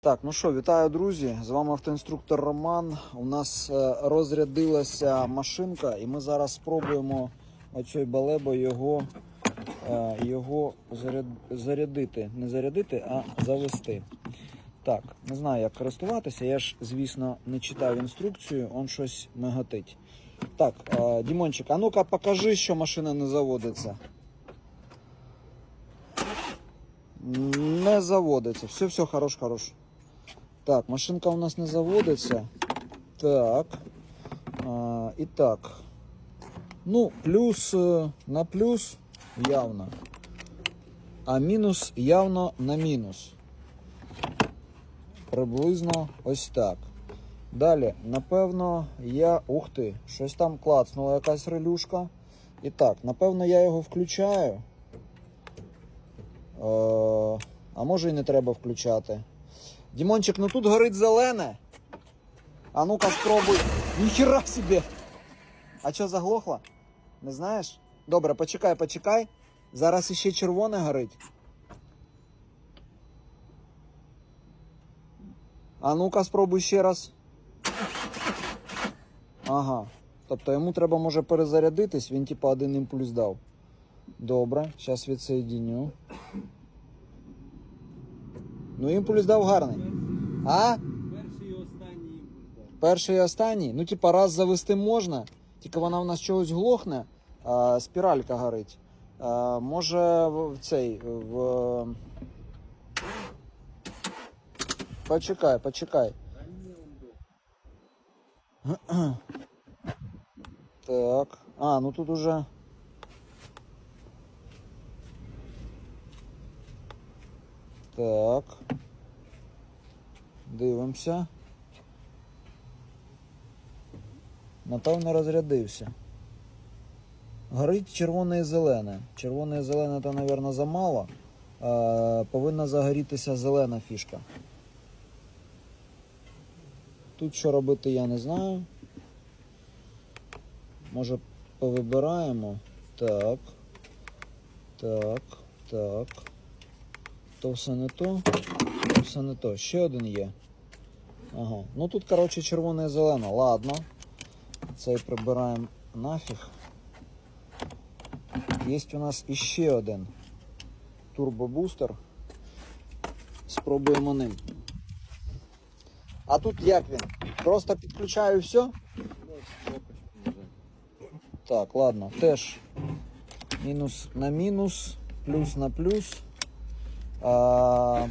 Так, ну що, вітаю, друзі. З вами автоінструктор Роман. У нас е, розрядилася машинка, і ми зараз спробуємо оцей балебо його, е, його зарядити. Не зарядити, а завести. Так, не знаю, як користуватися. Я ж, звісно, не читав інструкцію, он щось миготить. Так, е, Дімончик, а ну-ка покажи, що машина не заводиться. Не заводиться. Все, все, хорош, хорош. Так, машинка у нас не заводиться. Так. А, і так. Ну, плюс е, на плюс явно. А мінус явно на мінус. Приблизно ось так. Далі, напевно, я. Ух ти, щось там клацнула якась релюшка. І так, напевно, я його включаю. Е, а може і не треба включати. Дімончик, ну тут горить зелене. А ну-ка спробуй. Ніхіра собі. А що заглохло? Не знаєш? Добре, почекай, почекай. Зараз іще червоне горить. А ну-ка спробуй ще раз. Ага. Тобто йому треба може перезарядитись, він типу один імпульс дав. Добре, зараз відсоєдіню. Ну, імпульс дав гарний. А? Перший і останній імпульс. дав. Перший і останній. Ну, типа, раз завести можна, тільки вона в нас чогось глохне, а, спіралька горить. А, може в цей в. Почекай, почекай. Так. А, ну тут уже. Так. Дивимося. Напевно, розрядився. Горить червоне і зелене. Червоне і зелене то, мабуть, замало. Е, повинна загорітися зелена фішка. Тут що робити, я не знаю. Може повибираємо. Так. Так, так. То все не то. То все не то. Ще один є. Ага. Ну тут, коротше, червоне і зелене. Ладно. Цей прибираємо нафіг. Є у нас іще один турбобустер. Спробуємо ним. А тут як він? Просто підключаю все? Так, ладно, теж мінус на мінус, плюс на плюс. А,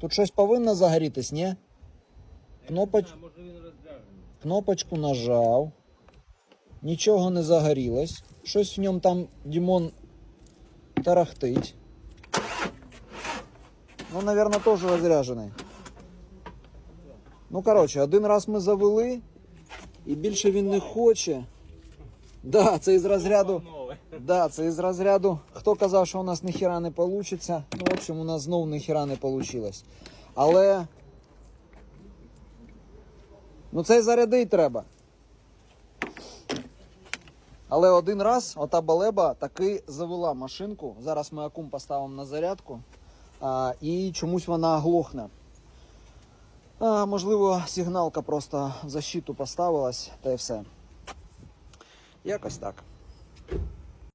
тут щось повинно загорітись, ні? Кнопоч-. Кнопочку нажав. Нічого не загорілось. Щось в ньому там Дімон тарахтить. Ну, напевно, теж розряджений. Ну, коротше, один раз ми завели, і більше він не хоче. Да, це із розряду. Да, це із розряду. Хто казав, що у нас ніхіра не вийде? Ну, в общем, у нас знову ніхіра не вийшло. Але. Ну, це зарядить треба. Але один раз ота балеба таки завела машинку. Зараз ми акум поставимо на зарядку. А, і чомусь вона глохне. А, можливо, сигналка просто в защиту поставилась, та й все. Якось так.